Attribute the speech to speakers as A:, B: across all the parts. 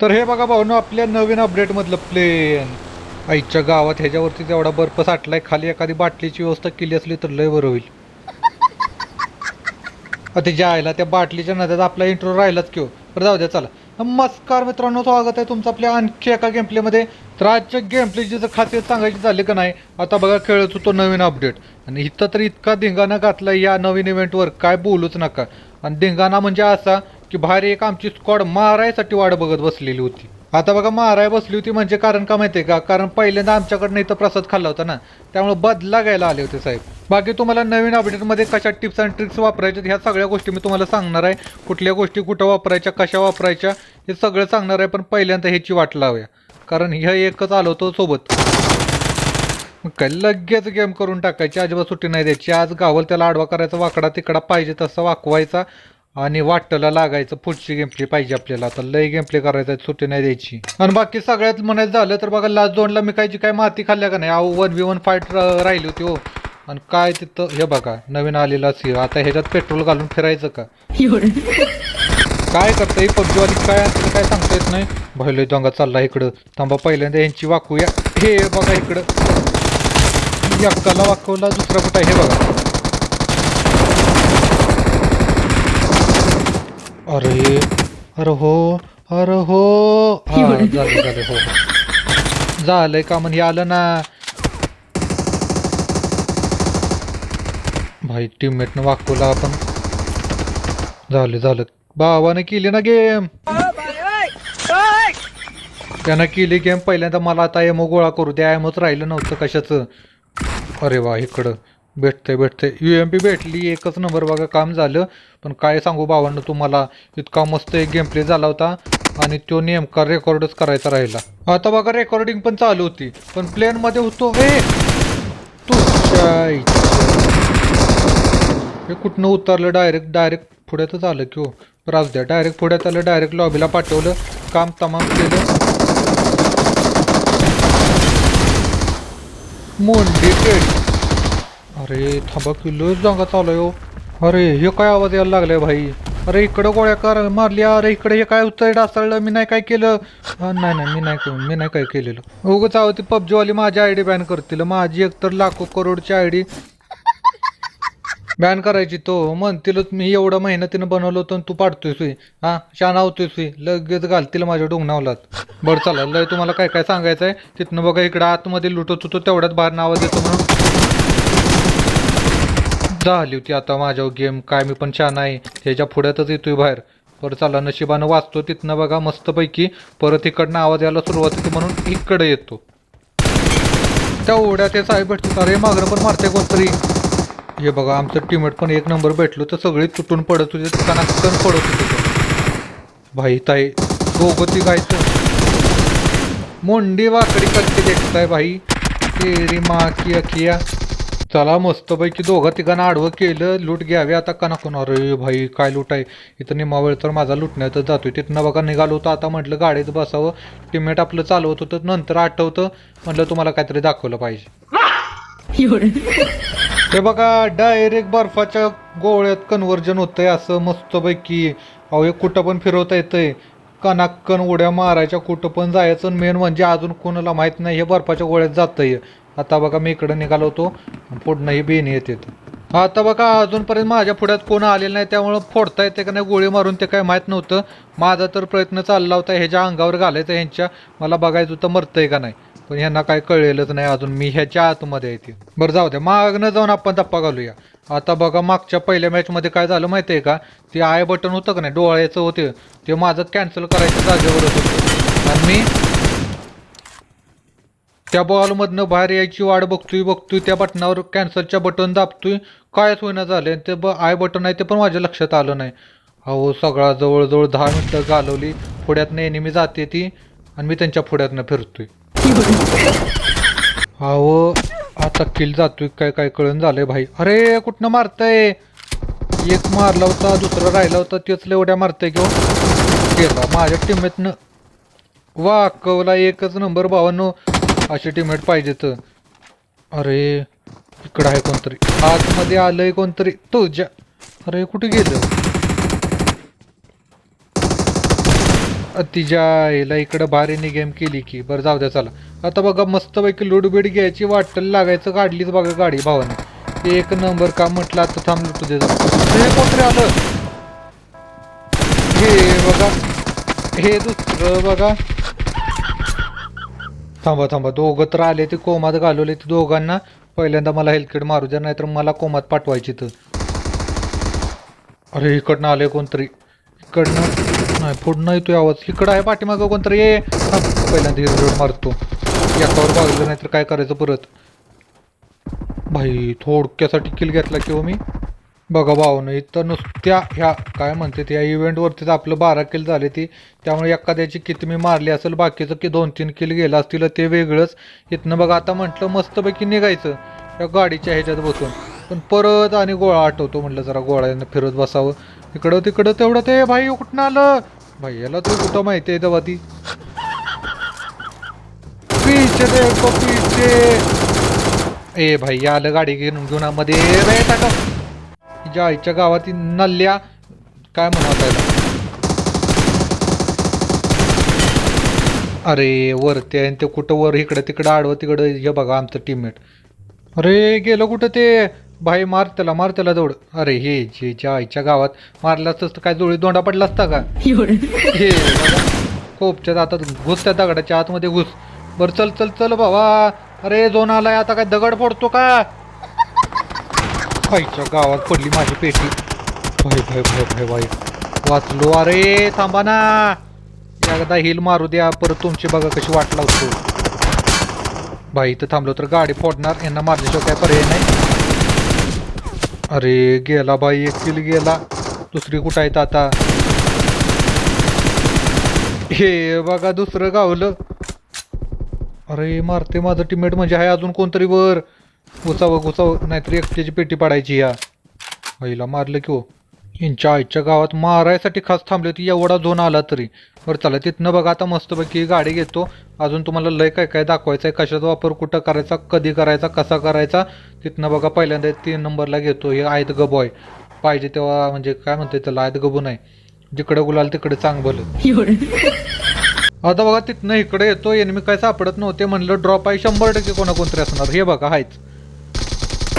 A: तर हे बघा भाऊनो आपल्या नवीन अपडेटमधलं प्लेन आईच्या गावात ह्याच्यावरती तेवढा बर्फ साठलाय खाली एखादी बाटलीची व्यवस्था केली असली तर लय बरं होईल. आता ज्या त्या बाटलीच्या नद्यात आपला इंट्रो राहिलाच किंवा हो. बरं जाऊ द्या चला. नमस्कार मित्रांनो स्वागत आहे तुमचं आपल्या आणखी एका गेमप्लेमध्ये तर आजच्या गेमप्लेची जर खासियत सांगायची झाली का नाही आता बघा खेळत होतो नवीन अपडेट आणि इथं तर इतका धिंगाणा घातला या नवीन इव्हेंटवर काय बोलूच नका. आणि धिंगाणा म्हणजे असा की बाहेर एक आमची स्क्वॉड मारायसाठी वाट बघत बसलेली होती. आता बघा माराय बसली होती म्हणजे कारण का माहितीये का? कारण पहिल्यांदा आमच्याकडनं इथं प्रसाद खाल्ला होता ना त्यामुळे बदला घ्यायला आले होते साहेब. बाकी तुम्हाला नवीन अपडेटमध्ये कशा टिप्स अँड ट्रिक्स वापरायच्या ह्या सगळ्या गोष्टी मी तुम्हाला सांगणार आहे. कुठल्या गोष्टी कुठं वापरायच्या कशा वापरायच्या हे सगळं सांगणार आहे पण पहिल्यांदा ह्याची वाट लावूया. कारण ह्या एकच आलो होतो सोबत. मग काय लगेच गेम करून टाकायची अजिबात सुट्टी नाही द्यायची. आज गावल त्याला आडवा करायचा वाकडा तिकडा पाहिजे तसा वाकवायचा. आणि वाटला लागायचं पुढची गेम प्ले पाहिजे आपल्याला. आता लय गेम प्ले करायचा सुट्टी नाही द्यायची. आणि बाकी सगळ्यात म्हणायचं झालं तर बघा लास्ट झोनला मी काय जी काय माती खाल्ल्या का नाही अहो वन व्ही वन फाईट राहिली होती हो. आणि काय तिथं हे बघा नवीन आलेला सी आता ह्याच्यात पेट्रोल घालून फिरायचं का? काय करता ही पबजीवाली काय असतं काय सांगता येत नाही? भले दंगा चालला इकडं. थांबा पहिल्यांदा यांची वाकूया. हे बघा इकडं. एक्काला वाकवला दुसरा कुठं हे बघा अरे अरे हो अरे हो. हा, झालं झालं हो हो. झालंय का म्हणजे आलं ना. भाई टीममेटनं वाकवला आपण. झालं झालं. भावानं केली ना गेम त्यानं केली गेम पहिल्यांदा मला आता एमओ गोळा करू द्या एमओच राहिलं नव्हतं कशाचं. अरे वा इकडं. भेटतंय भेटतंय. यू एम पी भेटली एकच नंबर बघा काम झालं. पण काय सांगू भावांना तुम्हाला इतका मस्त एक गेम प्ले झाला होता आणि तो नेमका रेकॉर्डच करायचा राहिला. आता बघा रेकॉर्डिंग पण चालू होती. पण प्लेनमध्ये होतो हे तुझ्या हे कुठनं उतरलं? डायरेक्ट डायरेक्ट पुढ्यातच आलं की हो. राहू द्या. डायरेक्ट पुढ्यात आलं डायरेक्ट लॉबीला पाठवलं. काम तमाम केलं. मोंडी पेट अरे थांबा किल्लोच जागा चालू आहे हो. अरे हे काय आवाज यायला लागलाय भाई? अरे इकडं गोळ्या कर मारल्या अरे इकडे हे काय उत्तर डासळलं मी नाही काय केलं? नाही नाही मी नाही केलं मी नाही काय केलेलं. उगच आहो ती पबजीवाली माझी आय डी बॅन करतील. माझी एकतर लाखो करोडची आय डी बॅन करायची तो. म्हणतीलच मी एवढं मेहनतीनं बनवलं होतं आणि तू पाडतोय सुई हा शाना होतोय सुई लगेच घालतील माझ्या डोंगणावलात. बरं चला लय तुम्हाला काय काय सांगायचं आहे तिथनं बघा इकडं आतमध्ये लुटत होतो तेवढ्यात बाहेर नावं देतो म्हणून. झाली होती. आता माझ्यावर गेम काय मी पण छान आहे. त्याच्या पुढ्यातच येतोय बाहेर. परत चला नशिबानं वाचतो. तिथनं बघा मस्तपैकी परत इकडनं आवाज यायला सुरुवात होती म्हणून इकडे येतो. त्या ओढ्या ते साहेब भेटतो अरे मागणं पण मारते कोणतरी. हे बघा आमचं टीमेट पण एक नंबर भेटलो. तर सगळी तुटून पडत होते. कणाकण पडत होते भाई ताई दोघं ती गायचो मोंडी वाकडी करते देखताय भाई तेरी मा किया किया चला मस्तपैकी दोघं तिघांना आडवं केलं लूट घ्यावे आता कणाकून अरे भाई काय लूट आहे? इथं निम्मा वेळ तर माझा लुटण्यातच जातोय. तिथनं बघा निघालो होतं आता म्हटलं गाडीत बसावं. टीममेट आपलं चालवत होतं नंतर आठवतं. म्हटलं तुम्हाला काहीतरी दाखवलं पाहिजे. हे बघा डायरेक्ट बर्फाच्या गोळ्यात कन्वर्जन होतंय असं मस्तपैकी. अहो हे कुठं पण फिरवता येतंय. कणाक्कन उड्या मारायच्या कुठं पण जायचं. मेन म्हणजे अजून कोणाला माहीत नाही हे बर्फाच्या गोळ्यात जातंय. आता बघा मी इकडं निघालो होतो पुढनं ही बेणी येते आता बघा अजूनपर्यंत माझ्या पुढ्यात कोण आलेलं नाही त्यामुळं फोडता येते का नाही गोळी मारून ते काय माहीत नव्हतं. माझा तर प्रयत्न चालला होता ह्याच्या अंगावर घालायचा ह्यांच्या मला बघायचं होतं मरतंय का नाही. पण ह्यांना काय कळलेलंच नाही अजून मी ह्याच्या आतमध्ये येते बरं जाऊ द्या मागनं जाऊन आपण धप्पा घालूया. आता बघा मागच्या पहिल्या मॅचमध्ये काय झालं माहिती आहे का? ते आय बटन होतं का नाही डोळ्याचं होते. ते माझं कॅन्सल करायचं जागेवर होतं. आणि मी त्या बॉलमधनं बाहेर यायची वाट बघतोय बघतोय त्या बटनावर कॅन्सलच्या बटन दाबतोय. कायच होईना आणि ते ब आय बटन आहे ते पण माझ्या लक्षात आलं नाही. अहो सगळा जवळजवळ दहा मिनटं घालवली. पुढ्यातनं एनिमी जाते ती आणि मी त्यांच्या पुढ्यातनं फिरतोय. अहो आता किल जातोय. काय काय कळून झालंय भाई. अरे कुठनं मारतय? एक मारला होता दुसरा राहिला होता. तेच लेवड्या मारतय किंवा हो. गेला. माझ्या टीममेटनं वाकवला एकच नंबर भावांनो. अशी टीमेट पाहिजे तर. अरे इकडं आहे कोणतरी. आतमध्ये आलंय कोणतरी. तुझ्या अरे कुठे गेलं? अ, तिच्या हिला इकडं भारीने गेम केली की. बरं जाऊ द्या चला. आता बघा मस्तपैकी लुडबीड घ्यायची वाटल लागायचं काढलीच बघा गाडी भावाने. एक नंबर का म्हटलं आता थांबलो तुझे हे कोणतरी आलं? हे बघा. हे दुसरं बघा. थांबा थांबा. दोघं तर आले ते कोमात घालवले ते दोघांना. पहिल्यांदा मला हेल्थकिट मारू द्या नाहीतर मला कोमात पाठवायची तर अरे इकडनं आले कोणतरी. इकडनं नाही पुढनं येतोय आवाज. इकडं आहे पाठीमागं कोणतरी. ये थांब, पहिल्यांदा हिरड मारतो. एकावर बागलं नाहीतर काय करायचं परत? भाई थोडक्यासाठी किल घेतला किंवा हो मी? बघा भाऊनं इथं नुसत्या ह्या काय म्हणते त्या इव्हेंटवरतीच आपलं बारा किल झाले ती त्यामुळे एखाद्याची किती मी मारली असेल बाकीचं की दोन तीन किल गेलं असतील ते वेगळंच. इथनं बघा आता म्हटलं मस्तपैकी निघायचं या गाडीच्या ह्याच्यात बसून. पण परत आणि गोळा आठवतो म्हटलं जरा गोळ्यानं फिरत बसावं. इकडं तिकडं तेवढं ते भाई कुठनं आलं. भाई याला तू कुठं माहिती आहे तेव्हा ती? पीचे देखो पीछे. ए भाई आलं गाडी घेऊन घेऊन मध्ये. टाका तिच्या आईच्या गावातील नल्ल्या काय म्हणा त्याला अरे वरती आहे आणि ते कुठं वर इकडं तिकडं आडवं तिकडं हे बघा आमचं टीममेट अरे गेलं कुठं ते? भाई मार त्याला मार त्याला दौड अरे हे जे ज्या आईच्या गावात मारलं असतं तर काय जोळी दोंडा पडला असता का? हे खोपच्यात आता घुस त्या दगडाच्या आतमध्ये घुस. बर चल चल चल बाबा अरे जोन आलाय आता काय दगड फोडतो का? आईच्या गावात पडली माझी पेटी. भाई भाई भाई भाई भाई वाचलो अरे थांबा ना. एकदा हिल मारू द्या परत तुमची बघा कशी वाट लावतो. भाई इथं थांबलो तर गाडी फोडणार यांना मारल्याशिवाय काय पर्याय नाही. अरे गेला बाई एक किल गेला. दुसरी कुठं आहेत आता? हे बघा दुसरं गावलं. अरे मारते माझं टीममेट म्हणजे आहे अजून कोणतरी वर. उचावं घुसावं नाहीतर एकट्याची पेटी पाडायची या. आईला मारलं की हो. यांच्या आईच्या गावात मारायसाठी खास थांबले होती एवढा झोन आला तरी. बरं चला तिथनं बघा आता मस्तपैकी गाडी घेतो. अजून तुम्हाला लय काय काय दाखवायचं आहे कशाचा वापर कुठं करायचा कधी करायचा कसा करायचा तिथनं बघा पहिल्यांदा तीन नंबरला घेतो. हे आहेत गबॉय पाहिजे तेव्हा म्हणजे काय म्हणते त्याला आयत गबू नाही. जिकडं गुलाल तिकडे चांग भलं आता बघा तिथनं इकडे येतो एनिमी काय सापडत नव्हते म्हणलं ड्रॉप आहे शंभर टक्के कोणाकोणतरी असणार हे बघा आहेच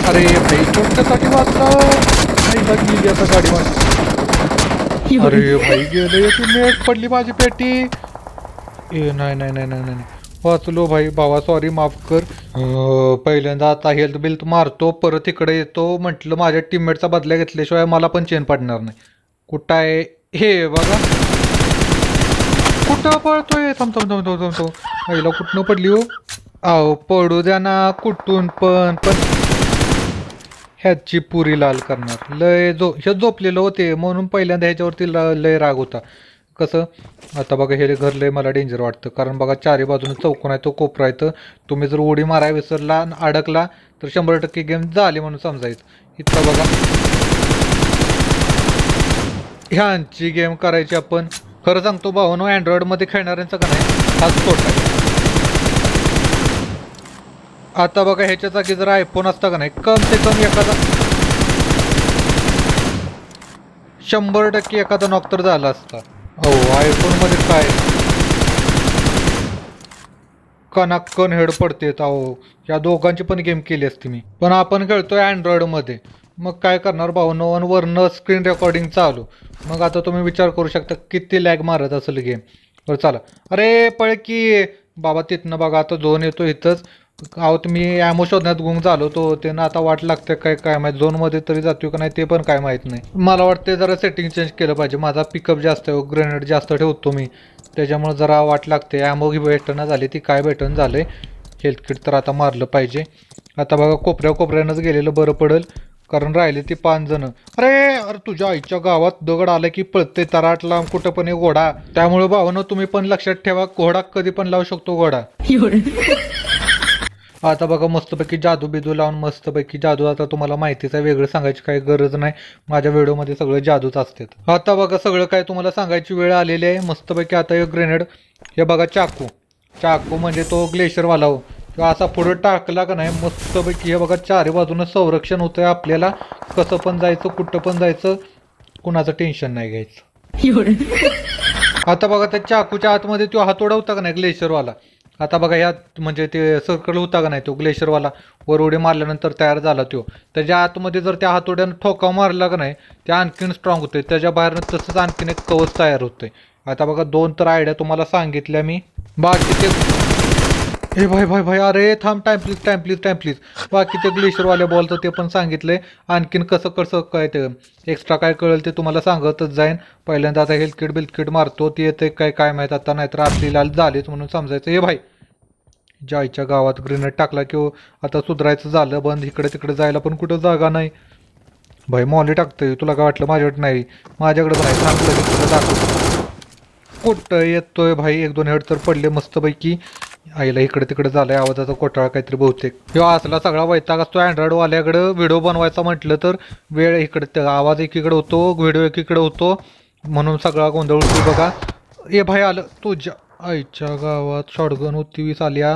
A: अरे भाई कोणत्यासाठी वाचला नाही बघ गेली आता गाडी माझी अरे भाई गेले तुम्ही पडली माझी पेटी. ए नाही नाही नाही नाही नाही. वाचलो भाई भावा सॉरी माफ कर. पहिल्यांदा आता हेल्थ बिल मारतो परत इकडे येतो. म्हटलं माझ्या टीममेटचा बदला घेतल्याशिवाय मला पण चेन पडणार नाही. कुठं आहे हे बघा. कुठं पळतोय? थांब थांब थांब थांब थांब थांब. पहिला कुठनं पडली हो? अहो पडू द्या ना कुठून पण पण. ह्याची पुरी लाल करणार. लय जो हे झोपलेलं होते म्हणून पहिल्यांदा ह्याच्यावरती ल- लय राग होता. कसं? आता बघा हे घर लय मला डेंजर वाटतं. कारण बघा चारी बाजूने चौकोन आहे तो कोपरा आहे तर तुम्ही जर उडी माराय विसरला आणि अडकला तर शंभर टक्के गेम झाली म्हणून समजायचं. इतका बघा. ह्यांची गेम करायची आपण. खरं सांगतो भाऊ नो अँड्रॉइडमध्ये खेळणाऱ्यांचा का नाही? हाच तोटा आहे. आता बघा ह्याच्या जागी जर आयफोन असता का नाही कम से कम एखादा शंभर टक्के एखादा नॉक तर झाला असता. हो आयफोनमध्ये काय? कनाकन हेड पडतेत अहो. या दोघांची पण गेम केली असती मी. पण आपण खेळतोय अँड्रॉइडमध्ये. मग काय करणार भाऊ? वन वरनं स्क्रीन रेकॉर्डिंग चालू. मग आता तुम्ही विचार करू शकता किती लॅग मारत असेल गेम बरं चला. अरे पळ की बाबा तिथनं बघा आता झोन येतो इथंच. अहो तुम्ही ॲमो शोधण्यात गुंग झालो तो ना आता वाट लागते काय काय माहीत झोनमध्ये तरी जातो का नाही ते पण काय माहीत नाही. मला वाटते जरा सेटिंग चेंज केलं पाहिजे. माझा पिकअप जास्त आहे ग्रेनेड जास्त ठेवतो मी. त्याच्यामुळे जरा वाट लागते. ॲमो भेटणं झाली ती काय भेटणं झालं हेल्थ किट तर आता मारलं पाहिजे. आता बघा कोपऱ्या कोपऱ्यानंच गेलेलं बरं पडेल कारण राहिले ती पाच जण. अरे अरे तुझ्या आईच्या गावात दगड आलं की पळते तराटला कुठं पण एक घोडा. त्यामुळे भावनं तुम्ही पण लक्षात ठेवा घोडा कधी पण लावू शकतो घोडा. आता बघा मस्तपैकी जादू बिदू लावून मस्तपैकी जादू. आता तुम्हाला माहितीच आहे वेगळं सांगायची काही गरज नाही. माझ्या व्हिडिओमध्ये सगळं जादूच असतात. आता बघा सगळं काय तुम्हाला सांगायची वेळ आलेली आहे. मस्तपैकी आता एक ग्रेनेड हे बघा चाकू. चाकू म्हणजे तो ग्लेशियरवाला हो. किंवा असा पुढे टाकला का नाही मस्तपैकी हे बघा चारी बाजूनं संरक्षण होतंय आपल्याला. कसं पण जायचं कुठं पण जायचं कुणाचं टेन्शन नाही घ्यायचं. आता बघा त्या चाकूच्या आतमध्ये तो होता का नाही ग्लेशियरवाला आता बघा यात म्हणजे ते सर्कल होता का नाही तो ग्लेशियरवाला. वर उडी मारल्यानंतर तयार झाला तो. त्याच्या आतमध्ये जर त्या हातोड्यानं ठोका मारला का नाही ते आणखीन स्ट्रॉंग होते त्याच्या बाहेरनं तसंच आणखीन एक कवच तयार होते आता बघा दोन तर आयडिया तुम्हाला सांगितल्या मी. बाकी ते हे भाई भाई भाई अरे थांब time please time please time please बाकी ते ग्लेशियरवाल्या बॉलचं ते पण सांगितलंय आणखीन कसं कसं काय ते? एक्स्ट्रा काय कळेल ते तुम्हाला सांगतच जाईन. पहिल्यांदा आता हेल्थ किट बिल्किट मारतो ते येते काय काय माहीत आता नाहीतर आपलीला झालेच म्हणून समजायचं. हे भाई जायच्या गावात ग्रेनेड टाकला किंवा हो, आता सुधारायचं झालं बंद इकडे तिकडे जायला पण कुठं जागा नाही. भाई मॉली टाकतोय तुला काय वाटलं? माझ्याकडे नाही. माझ्याकडे नाही. सांगतो तुला दाखवतो. कुठं येतोय भाई एक दोन हेड तर पडले मस्तपैकी. आईला इकडे तिकडे झालाय आवाजाचा कोटाळा काहीतरी बहुतेक. किंवा असला सगळा वैताग असतो अँड्रॉइड वाल्याकडं व्हिडिओ बनवायचा म्हटलं तर वेळ इकडे आवाज एकीकडे होतो व्हिडिओ एकीकडे होतो म्हणून सगळा गोंधळ होतो बघा. ए भाई आलं तुझ्या आईच्या गावात शॉटगन होती वीस आल्या